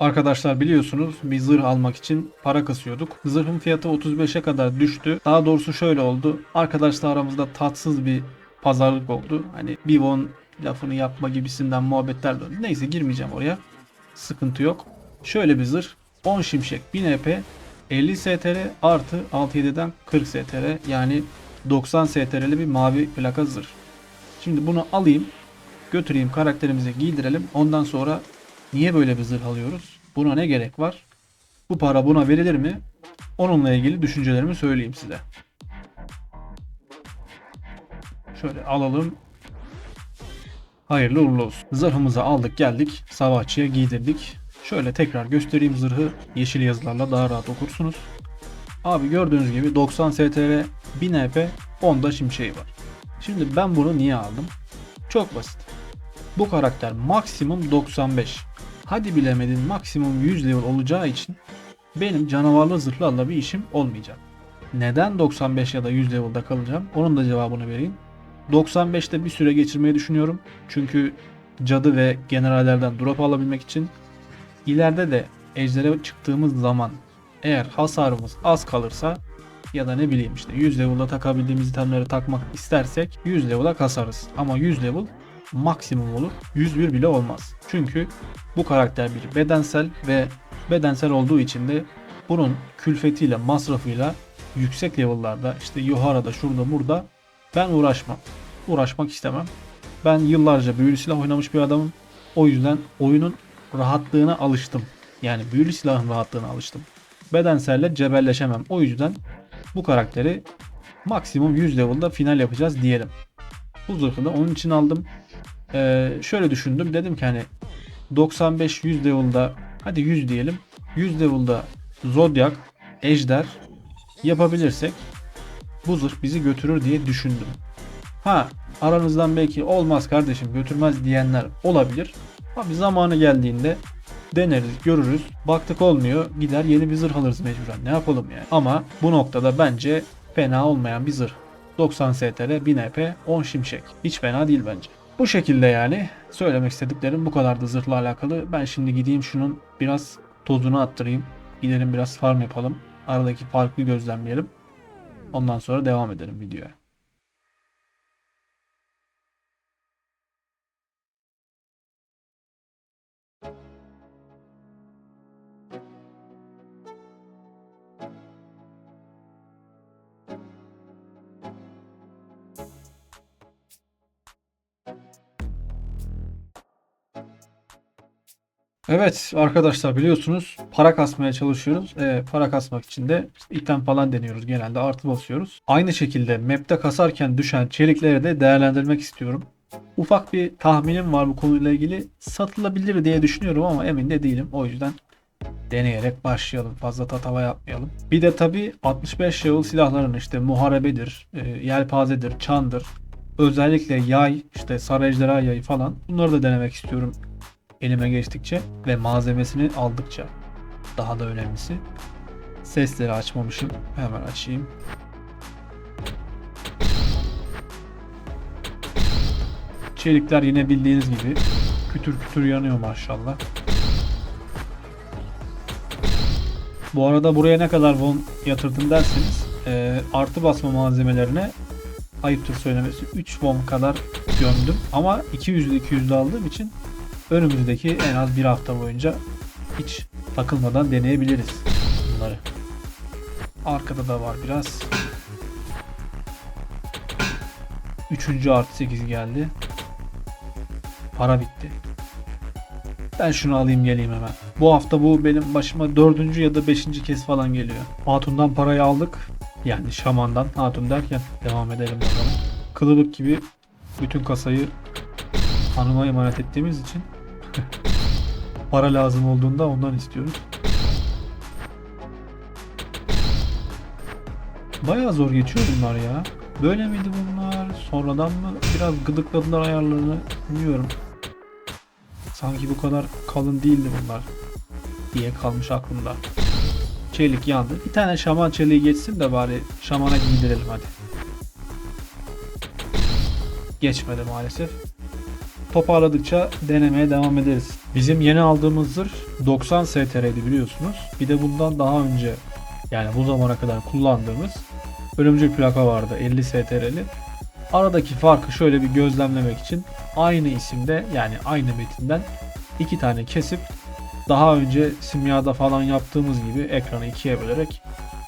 Arkadaşlar biliyorsunuz bir zırh almak için para kasıyorduk. Zırhın fiyatı 35'e kadar düştü. Daha doğrusu şöyle oldu. Arkadaşlar aramızda tatsız bir pazarlık oldu. Hani bir won lafını yapma gibisinden muhabbetler döndü. Neyse girmeyeceğim oraya. Sıkıntı yok. Şöyle bir zırh. 10 şimşek 1000 EP 50 STR artı 67'den 40 STR yani 90 STR'li bir mavi plaka zırh. Şimdi bunu alayım götüreyim karakterimize giydirelim. Ondan sonra niye böyle bir zırh alıyoruz? Buna ne gerek var? Bu para buna verilir mi? Onunla ilgili düşüncelerimi söyleyeyim size. Şöyle alalım. Hayırlı uğurlu olsun. Zırhımızı aldık geldik. Savaşçıya giydirdik. Şöyle tekrar göstereyim zırhı. Yeşil yazılarla daha rahat okursunuz. Abi gördüğünüz gibi 90 STR 1000 EP 10'da şimşeği var. Şimdi ben bunu niye aldım? Çok basit. Bu karakter maksimum 95. Hadi bilemedin maksimum 100 level olacağı için benim canavarlı zırhlarla bir işim olmayacak. Neden 95 ya da 100 level'da kalacağım? Onun da cevabını vereyim. 95'te bir süre geçirmeyi düşünüyorum. Çünkü cadı ve generallerden drop alabilmek için ileride de ejdere çıktığımız zaman eğer hasarımız az kalırsa ya da ne bileyim işte 100 level'da takabildiğimiz itemleri takmak istersek 100 level'a kasarız. Ama 100 level maksimum olur. 101 bile olmaz. Çünkü bu karakter bir bedensel ve bedensel olduğu için de bunun külfetiyle, masrafıyla yüksek level'larda işte Yohara'da şurada burada ben uğraşmam. Uğraşmak istemem. Ben yıllarca büyülü silah oynamış bir adamım. O yüzden oyunun rahatlığına alıştım. Yani büyülü silahın rahatlığına alıştım. Bedenselle cebelleşemem. O yüzden bu karakteri maksimum 100 level'da final yapacağız diyelim. Bu zırhı da onun için aldım. Ee, şöyle düşündüm. Dedim ki hani 95-100 level'da hadi 100 diyelim. 100 level'da Zodiac, Ejder yapabilirsek bu zırh bizi götürür diye düşündüm. Ha aranızdan belki olmaz kardeşim götürmez diyenler olabilir. Abi zamanı geldiğinde deneriz, görürüz. Baktık olmuyor, gider yeni bir zırh alırız mecburen. Ne yapalım yani? Ama bu noktada bence fena olmayan bir zırh. 90 STR, 1000 EP, 10 şimşek. Hiç fena değil bence. Bu şekilde yani söylemek istediklerim bu kadardı zırhla alakalı. Ben şimdi gideyim şunun biraz tozunu attırayım. Gidelim biraz farm yapalım. Aradaki farkı gözlemleyelim. Ondan sonra devam edelim videoya. Evet arkadaşlar biliyorsunuz para kasmaya çalışıyoruz. Ee, para kasmak için de item falan deniyoruz. Genelde artı basıyoruz. Aynı şekilde map'te kasarken düşen çelikleri de değerlendirmek istiyorum. Ufak bir tahminim var bu konuyla ilgili. Satılabilir diye düşünüyorum ama emin de değilim. O yüzden deneyerek başlayalım. Fazla tatava yapmayalım. Bir de tabi 65 level silahların işte muharebedir, e, yelpazedir, çandır. Özellikle yay, işte sarı ejderha yayı falan. Bunları da denemek istiyorum elime geçtikçe ve malzemesini aldıkça daha da önemlisi sesleri açmamışım. Hemen açayım. Çelikler yine bildiğiniz gibi kütür kütür yanıyor maşallah. Bu arada buraya ne kadar won yatırdım derseniz e, artı basma malzemelerine ayıptır söylemesi 3 won kadar gömdüm. Ama 200'lü 200'lü aldığım için önümüzdeki en az bir hafta boyunca hiç takılmadan deneyebiliriz bunları. Arkada da var biraz. Üçüncü artı 8 geldi. Para bitti. Ben şunu alayım geleyim hemen. Bu hafta bu benim başıma dördüncü ya da beşinci kez falan geliyor. Hatun'dan parayı aldık. Yani şamandan hatun derken devam edelim bakalım. Kılıbık gibi bütün kasayı hanıma emanet ettiğimiz için para lazım olduğunda ondan istiyoruz. Bayağı zor geçiyor bunlar ya. Böyle miydi bunlar? Sonradan mı biraz gıdıkladılar ayarlarını bilmiyorum. Sanki bu kadar kalın değildi bunlar diye kalmış aklımda. Çelik yandı. Bir tane şaman çeliği geçsin de bari şamana giydirelim hadi. Geçmedi maalesef. Toparladıkça denemeye devam ederiz. Bizim yeni aldığımız zırh 90 STR'di biliyorsunuz. Bir de bundan daha önce yani bu zamana kadar kullandığımız ölümcül plaka vardı 50 STR'li. Aradaki farkı şöyle bir gözlemlemek için aynı isimde yani aynı metinden iki tane kesip daha önce simyada falan yaptığımız gibi ekranı ikiye bölerek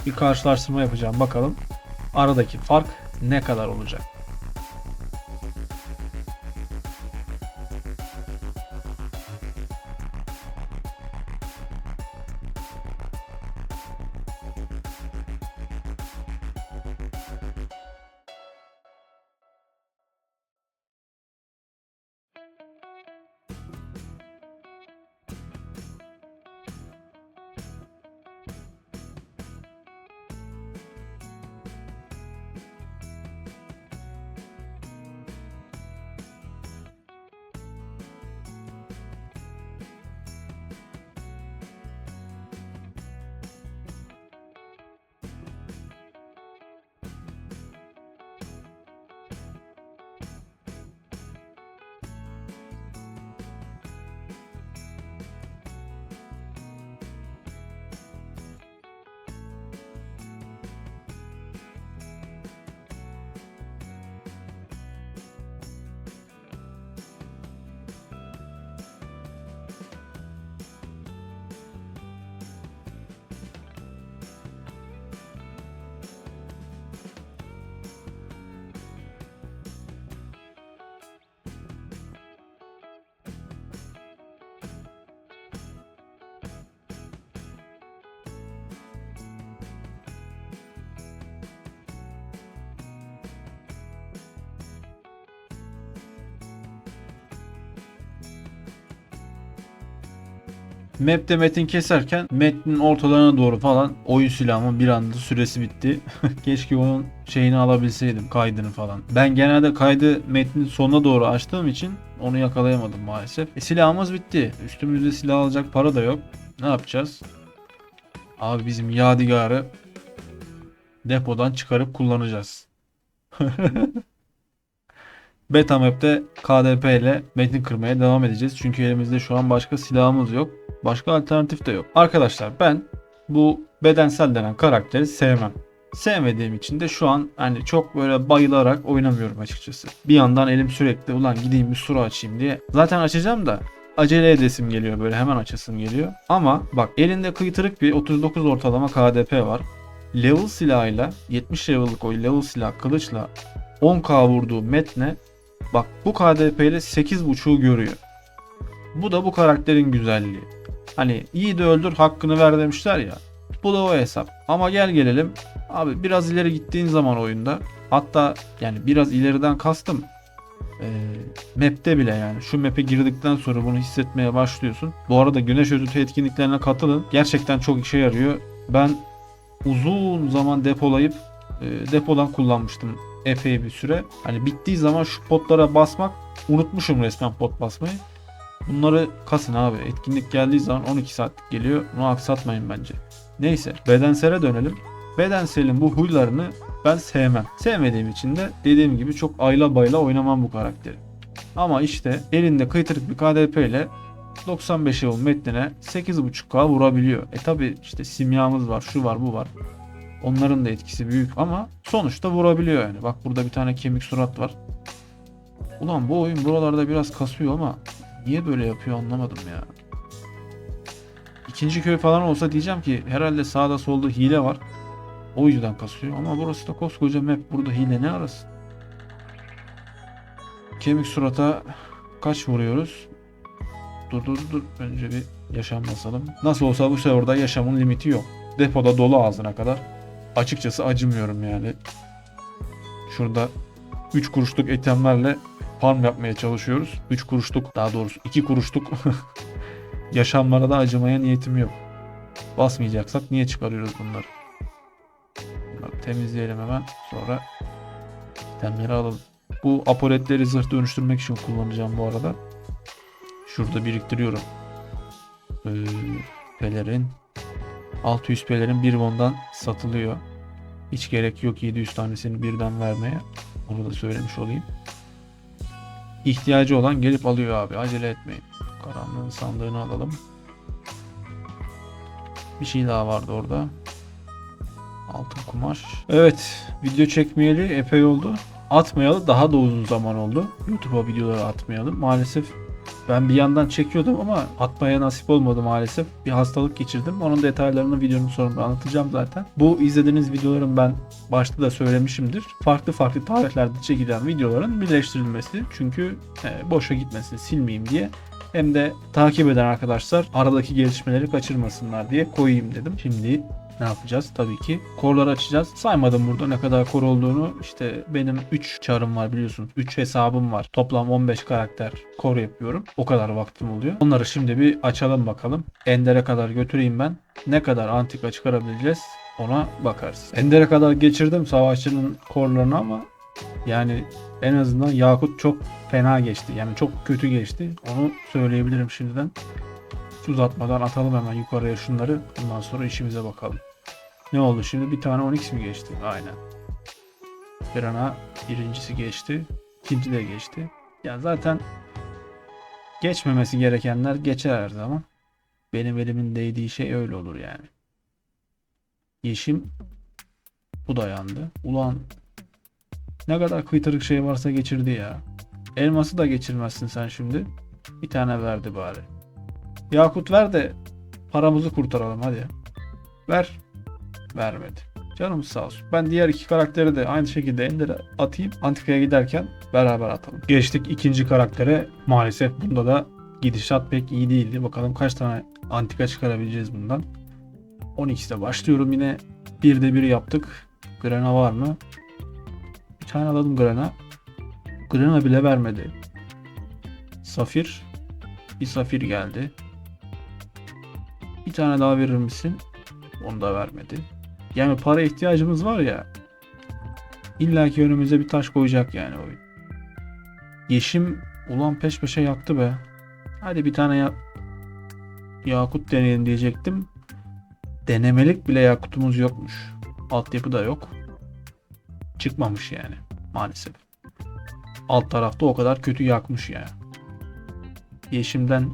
bir karşılaştırma yapacağım. Bakalım aradaki fark ne kadar olacak. Map'te metin keserken metnin ortalarına doğru falan oyun silahımın bir anda süresi bitti. Keşke onun şeyini alabilseydim kaydını falan. Ben genelde kaydı metnin sonuna doğru açtığım için onu yakalayamadım maalesef. E, silahımız bitti. Üstümüzde silah alacak para da yok. Ne yapacağız? Abi bizim yadigarı depodan çıkarıp kullanacağız. Beta map'te KDP ile metin kırmaya devam edeceğiz. Çünkü elimizde şu an başka silahımız yok. Başka alternatif de yok. Arkadaşlar ben bu bedensel denen karakteri sevmem. Sevmediğim için de şu an hani çok böyle bayılarak oynamıyorum açıkçası. Bir yandan elim sürekli ulan gideyim bir suru açayım diye. Zaten açacağım da acele edesim geliyor böyle hemen açasım geliyor. Ama bak elinde kıytırık bir 39 ortalama KDP var. Level silahıyla 70 level'lık o level silah kılıçla 10k vurduğu metne bak bu KDP ile 8.5'u görüyor. Bu da bu karakterin güzelliği. Hani iyi de öldür hakkını ver demişler ya. Bu da o hesap. Ama gel gelelim. Abi biraz ileri gittiğin zaman oyunda hatta yani biraz ileriden kastım e, map'te bile yani şu map'e girdikten sonra bunu hissetmeye başlıyorsun. Bu arada güneş özütü etkinliklerine katılın. Gerçekten çok işe yarıyor. Ben uzun zaman depolayıp e, depodan kullanmıştım epey bir süre. Hani bittiği zaman şu potlara basmak unutmuşum resmen pot basmayı. Bunları kasın abi. Etkinlik geldiği zaman 12 saatlik geliyor. Bunu aksatmayın bence. Neyse bedensele dönelim. Bedenselin bu huylarını ben sevmem. Sevmediğim için de dediğim gibi çok ayla bayla oynamam bu karakteri. Ama işte elinde kıytırık bir KDP ile 95 level metnine 8.5k vurabiliyor. E tabi işte simyamız var, şu var, bu var. Onların da etkisi büyük ama sonuçta vurabiliyor yani. Bak burada bir tane kemik surat var. Ulan bu oyun buralarda biraz kasıyor ama niye böyle yapıyor anlamadım ya. İkinci köy falan olsa diyeceğim ki herhalde sağda solda hile var. O yüzden kasıyor ama burası da koskoca map. Burada hile ne arasın? Kemik surata kaç vuruyoruz? Dur dur dur. Önce bir yaşam basalım. Nasıl olsa bu serverda yaşamın limiti yok. Depoda dolu ağzına kadar. Açıkçası acımıyorum yani. Şurada 3 kuruşluk itemlerle farm yapmaya çalışıyoruz. 3 kuruşluk daha doğrusu 2 kuruşluk yaşamlara da acımaya niyetim yok. Basmayacaksak niye çıkarıyoruz bunları? Bunları temizleyelim hemen. Sonra itemleri alalım. Bu apoletleri zırh dönüştürmek için kullanacağım bu arada. Şurada biriktiriyorum. Ee, pelerin. 600 pelerin bir bondan satılıyor. Hiç gerek yok 700 tanesini birden vermeye. Onu da söylemiş olayım. ihtiyacı olan gelip alıyor abi. Acele etmeyin. Karanlığın sandığını alalım. Bir şey daha vardı orada. Altın kumaş. Evet. Video çekmeyeli epey oldu. Atmayalı daha da uzun zaman oldu. YouTube'a videoları atmayalım. Maalesef ben bir yandan çekiyordum ama atmaya nasip olmadı maalesef. Bir hastalık geçirdim. Onun detaylarını videonun sonunda anlatacağım zaten. Bu izlediğiniz videoların ben başta da söylemişimdir. Farklı farklı tarihlerde çekilen videoların birleştirilmesi. Çünkü e, boşa gitmesin, silmeyeyim diye. Hem de takip eden arkadaşlar aradaki gelişmeleri kaçırmasınlar diye koyayım dedim. Şimdi ne yapacağız? Tabii ki korları açacağız. Saymadım burada ne kadar kor olduğunu. İşte benim 3 çarım var biliyorsun. 3 hesabım var. Toplam 15 karakter kor yapıyorum. O kadar vaktim oluyor. Onları şimdi bir açalım bakalım. Ender'e kadar götüreyim ben. Ne kadar antika çıkarabileceğiz ona bakarız. Ender'e kadar geçirdim savaşçının korlarını ama yani en azından Yakut çok fena geçti. Yani çok kötü geçti. Onu söyleyebilirim şimdiden. Uzatmadan atalım hemen yukarıya şunları. Bundan sonra işimize bakalım. Ne oldu şimdi? Bir tane 12 mi geçti? Aynen. Pirana birincisi geçti. İkinci de geçti. Ya zaten geçmemesi gerekenler geçer her zaman. Benim elimin değdiği şey öyle olur yani. Yeşim bu da yandı. Ulan ne kadar kıytırık şey varsa geçirdi ya. Elması da geçirmezsin sen şimdi. Bir tane verdi bari. Yakut ver de paramızı kurtaralım hadi. Ver. Vermedi. Canımız sağ olsun. Ben diğer iki karakteri de aynı şekilde Ender'e atayım. Antika'ya giderken beraber atalım. Geçtik ikinci karaktere. Maalesef bunda da gidişat pek iyi değildi. Bakalım kaç tane antika çıkarabileceğiz bundan. 12'de başlıyorum yine. Bir de bir yaptık. Grena var mı? Bir tane alalım Grena. Grena bile vermedi. Safir. Bir safir geldi. Bir tane daha verir misin? Onu da vermedi. Yani para ihtiyacımız var ya. İlla ki önümüze bir taş koyacak yani oyun. Yeşim ulan peş peşe yaktı be. Hadi bir tane ya Yakut deneyelim diyecektim. Denemelik bile Yakut'umuz yokmuş. Altyapı da yok. Çıkmamış yani maalesef. Alt tarafta o kadar kötü yakmış ya. Yeşimden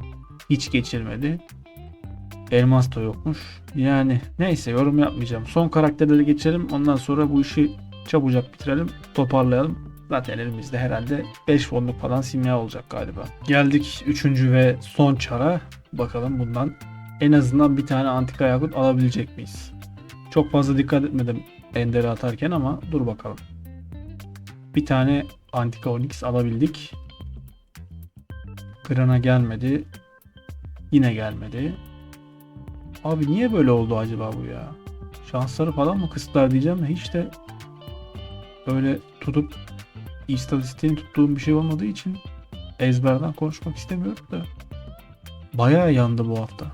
hiç geçirmedi. Elmas da yokmuş. Yani neyse yorum yapmayacağım. Son karakterleri geçelim. Ondan sonra bu işi çabucak bitirelim. Toparlayalım. Zaten elimizde herhalde 5 fonluk falan simya olacak galiba. Geldik 3. ve son çara. Bakalım bundan en azından bir tane antika yakut alabilecek miyiz? Çok fazla dikkat etmedim Ender'i atarken ama dur bakalım. Bir tane antika onyx alabildik. Grana gelmedi. Yine gelmedi. Abi niye böyle oldu acaba bu ya? Şansları falan mı kısıtlar diyeceğim hiç de böyle tutup istatistiğini tuttuğum bir şey olmadığı için ezberden konuşmak istemiyorum da. Bayağı yandı bu hafta.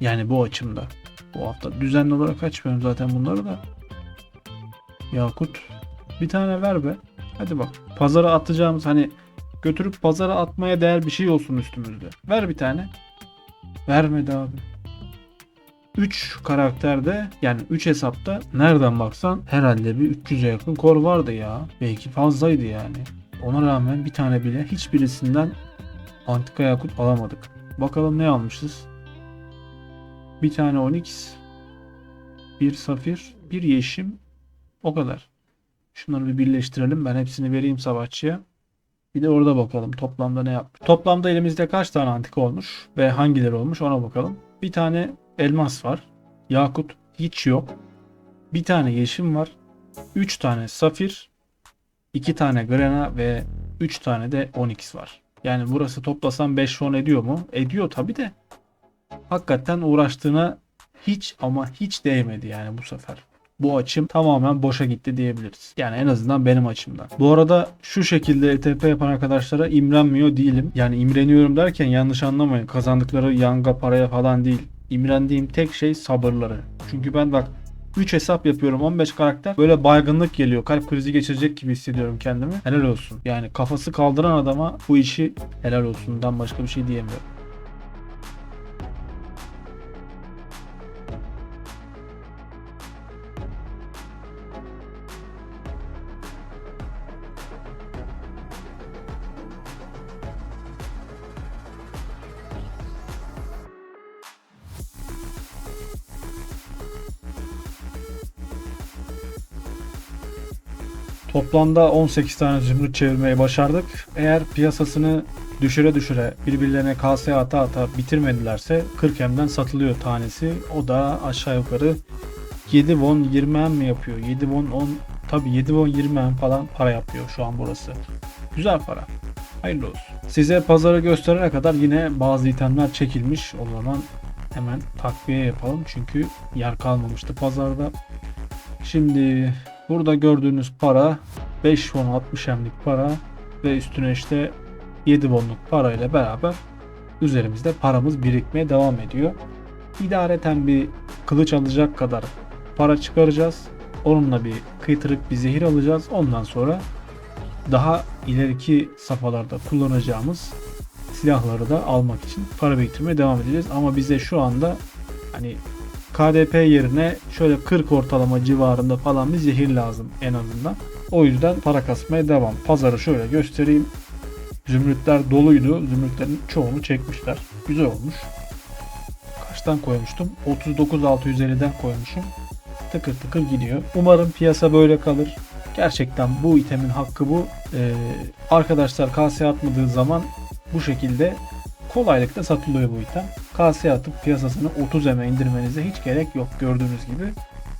Yani bu açımda. Bu hafta düzenli olarak açmıyorum zaten bunları da. Yakut bir tane ver be. Hadi bak. Pazara atacağımız hani götürüp pazara atmaya değer bir şey olsun üstümüzde. Ver bir tane. Vermedi abi. 3 karakterde yani 3 hesapta nereden baksan herhalde bir 300'e yakın kor vardı ya. Belki fazlaydı yani. Ona rağmen bir tane bile hiçbirisinden antika yakut alamadık. Bakalım ne almışız? Bir tane onyx, bir safir, bir yeşim. O kadar. Şunları bir birleştirelim. Ben hepsini vereyim savaşçıya. Bir de orada bakalım toplamda ne yapmış. Toplamda elimizde kaç tane antika olmuş ve hangileri olmuş ona bakalım. Bir tane elmas var. Yakut hiç yok. Bir tane yeşim var. 3 tane safir, 2 tane grena ve 3 tane de onyx var. Yani burası toplasam 5 fon ediyor mu? Ediyor tabi de. Hakikaten uğraştığına hiç ama hiç değmedi yani bu sefer. Bu açım tamamen boşa gitti diyebiliriz. Yani en azından benim açımdan. Bu arada şu şekilde ETP yapan arkadaşlara imrenmiyor değilim. Yani imreniyorum derken yanlış anlamayın. Kazandıkları yanga paraya falan değil. İmrendiğim tek şey sabırları. Çünkü ben bak 3 hesap yapıyorum 15 karakter böyle baygınlık geliyor kalp krizi geçirecek gibi hissediyorum kendimi. Helal olsun. Yani kafası kaldıran adama bu işi helal olsundan başka bir şey diyemiyorum Toplamda 18 tane zümrüt çevirmeyi başardık. Eğer piyasasını düşüre düşüre birbirlerine KS ata ata bitirmedilerse 40 M'den satılıyor tanesi. O da aşağı yukarı 7 won 20 M mi yapıyor? 7 won 10 tabi 7 won 20 M falan para yapıyor şu an burası. Güzel para. Hayırlı olsun. Size pazarı gösterene kadar yine bazı itemler çekilmiş. O zaman hemen takviye yapalım. Çünkü yer kalmamıştı pazarda. Şimdi burada gördüğünüz para 5 won 60 M'lik para ve üstüne işte 7 wonluk para ile beraber üzerimizde paramız birikmeye devam ediyor. İdareten bir kılıç alacak kadar para çıkaracağız. Onunla bir kıytırık bir zehir alacağız. Ondan sonra daha ileriki safhalarda kullanacağımız silahları da almak için para biriktirmeye devam edeceğiz. Ama bize şu anda hani KDP yerine şöyle 40 ortalama civarında falan bir zehir lazım en azından. O yüzden para kasmaya devam. Pazarı şöyle göstereyim. Zümrütler doluydu. Zümrütlerin çoğunu çekmişler. Güzel olmuş. Kaçtan koymuştum? 39.650'den koymuşum. Tıkır tıkır gidiyor. Umarım piyasa böyle kalır. Gerçekten bu itemin hakkı bu. Ee, arkadaşlar KS atmadığı zaman bu şekilde kolaylıkla satılıyor bu item. KS atıp piyasasını 30 eme indirmenize hiç gerek yok. Gördüğünüz gibi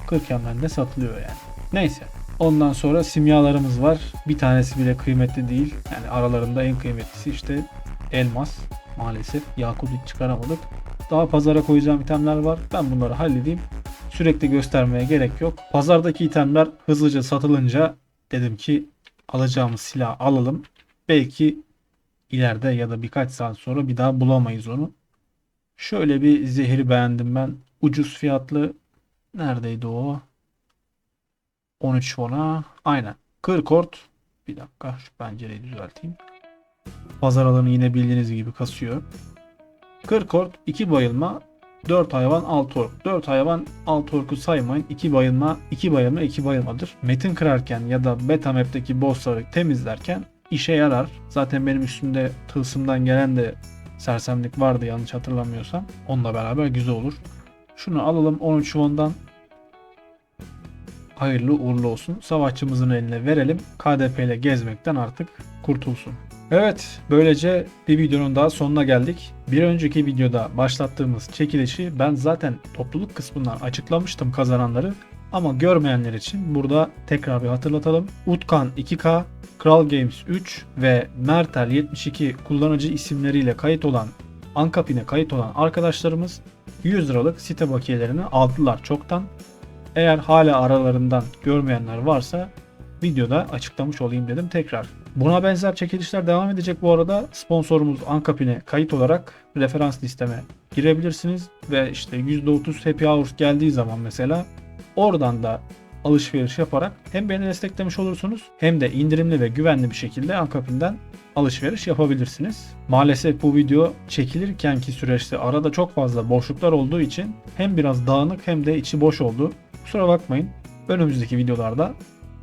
40 emden de satılıyor yani. Neyse. Ondan sonra simyalarımız var. Bir tanesi bile kıymetli değil. Yani aralarında en kıymetlisi işte elmas. Maalesef yakut çıkaramadık. Daha pazara koyacağım itemler var. Ben bunları halledeyim. Sürekli göstermeye gerek yok. Pazardaki itemler hızlıca satılınca dedim ki alacağımız silah alalım. Belki ileride ya da birkaç saat sonra bir daha bulamayız onu. Şöyle bir zehri beğendim ben. Ucuz fiyatlı. Neredeydi o? 13 won'a. Aynen. Kırkort. Bir dakika şu pencereyi düzelteyim. Pazar alanı yine bildiğiniz gibi kasıyor. Kırkort 2 bayılma 4 hayvan 6 ork. 4 hayvan 6 orku saymayın. 2 bayılma 2 bayılma 2 bayılmadır. Metin kırarken ya da beta map'teki bossları temizlerken işe yarar. Zaten benim üstümde tılsımdan gelen de sersemlik vardı yanlış hatırlamıyorsam. Onunla beraber güzel olur. Şunu alalım 13 won'dan. Hayırlı uğurlu olsun. Savaşçımızın eline verelim. KDP ile gezmekten artık kurtulsun. Evet, böylece bir videonun daha sonuna geldik. Bir önceki videoda başlattığımız çekilişi ben zaten topluluk kısmından açıklamıştım kazananları. Ama görmeyenler için burada tekrar bir hatırlatalım. Utkan 2K, Kral Games 3 ve Mertel 72 kullanıcı isimleriyle kayıt olan Ankapin'e kayıt olan arkadaşlarımız 100 liralık site bakiyelerini aldılar çoktan. Eğer hala aralarından görmeyenler varsa videoda açıklamış olayım dedim tekrar. Buna benzer çekilişler devam edecek bu arada. Sponsorumuz Ankapin'e kayıt olarak referans listeme girebilirsiniz ve işte %30 happy hours geldiği zaman mesela oradan da alışveriş yaparak hem beni desteklemiş olursunuz hem de indirimli ve güvenli bir şekilde Ankapin'den alışveriş yapabilirsiniz. Maalesef bu video çekilirkenki süreçte arada çok fazla boşluklar olduğu için hem biraz dağınık hem de içi boş oldu. Kusura bakmayın. Önümüzdeki videolarda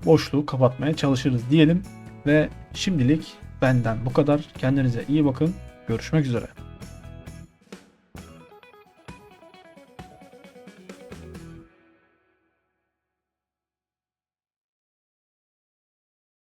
boşluğu kapatmaya çalışırız diyelim ve şimdilik benden bu kadar. Kendinize iyi bakın. Görüşmek üzere.